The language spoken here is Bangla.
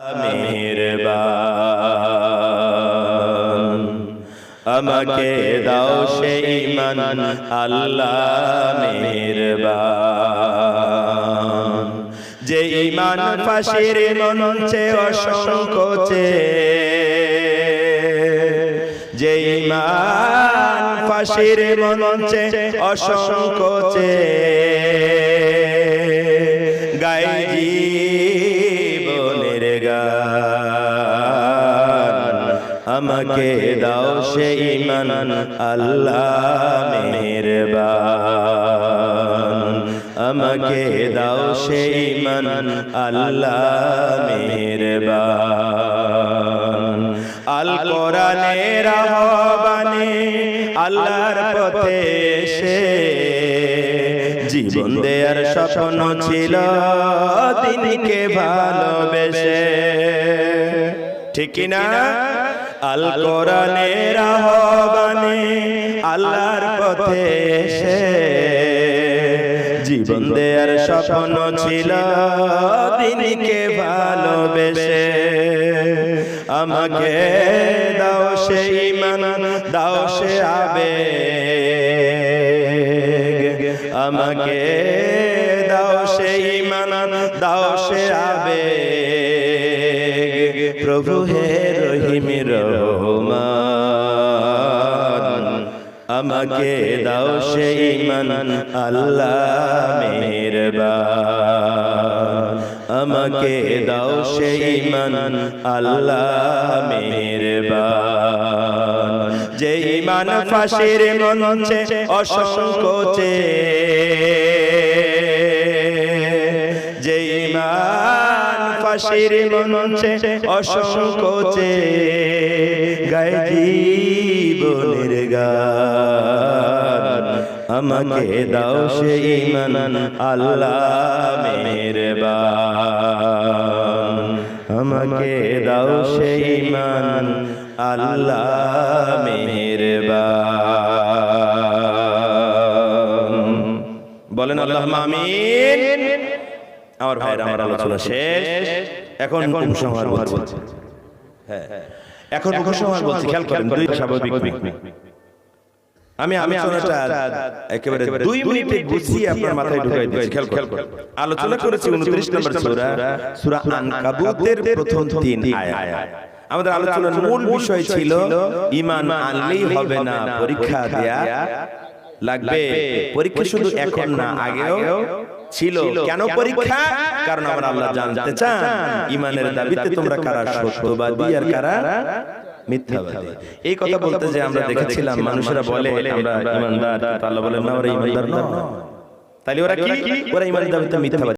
মেহেরবান আমাকে দাও সেই ইমান আল্লাহ মেহেরবান যে ইমান ফাঁসির মনছে অসংকোচে যে ইমান ফাঁসির মনছে অসংকোচে গান আমাকে দাও সে ইমান আল্লাহ মেহেরবান। আমাকে দাও সে ইমান আল্লাহ মেহেরবান। আল কোরআনের আহ্বানে আল্লাহর পথে এসে জীবন দেয়ার স্বপ্ন ছিল দিনকে ভালোবেসে। ঠিক না? আল কোরআনের আহ্বানে আল্লাহর পথে এসে। জীবন দেয়ার স্বপ্ন ছিল দিনকে ভালোবেসে। আমাকে দাও সেই ইমান দাও সে আবে আমাকে দাও সেই ইমান, দাও সে আবে প্রভু হে রহিম আমাকে দাও সেই ইমান, আল্লাহ মেহেরবান। আমাকে দাও সেই ইমান, আল্লাহ মেহেরবান। ইমান ফাঁসির মঞ্চে অসংকোচে যে ইমান ফাঁসির মঞ্চে অসংকোচে গায়ে জীবনের গান আমাকে দাও সে ইমান আল্লাহ মেহেরবান। আমাকে দাও সে ইমান আল্লাহ বলেন আল্লাহ আমিন। আমার ভাইয়ের আমার আলোচনা শেষ। এখন উপসংহার বলছি। হ্যাঁ। এখন উপসংহার বলছি। খেয়াল করেন দুই স্বাভাবিক আমি আমি আলোচনাটা একেবারে দুই মিনিটে গুছিয়ে আপনার মাথায় ঢুকাই দিয়েছি খেয়াল খেয়াল করেন। আলোচনা করেছি 29 নম্বর সূরা সূরা আনকাবুতের প্রথম তিন আয়াত। আমাদের আলোচনার মূল বিষয় ছিল ঈমান আনলেই হবে না পরীক্ষা দেয়া লাগবে। পরীক্ষা শুধু এখন না আগেও ছিল। কেন পরীক্ষা? কারণ আমরা আল্লাহ জানতে চান ইমানের দাবিতে তোমরা কারা সত্যবাদী আর কারা মিথ্যাবাদী? এই কথা বলতে যে আমরা দেখেছিলাম মানুষেরা বলে আমরা ইমানদার আল্লাহ বলেন না ওরা ইমানদার না তাহলে ওরা কি? ওরা ইমানের দাবিতে মিথ্যাবাদী।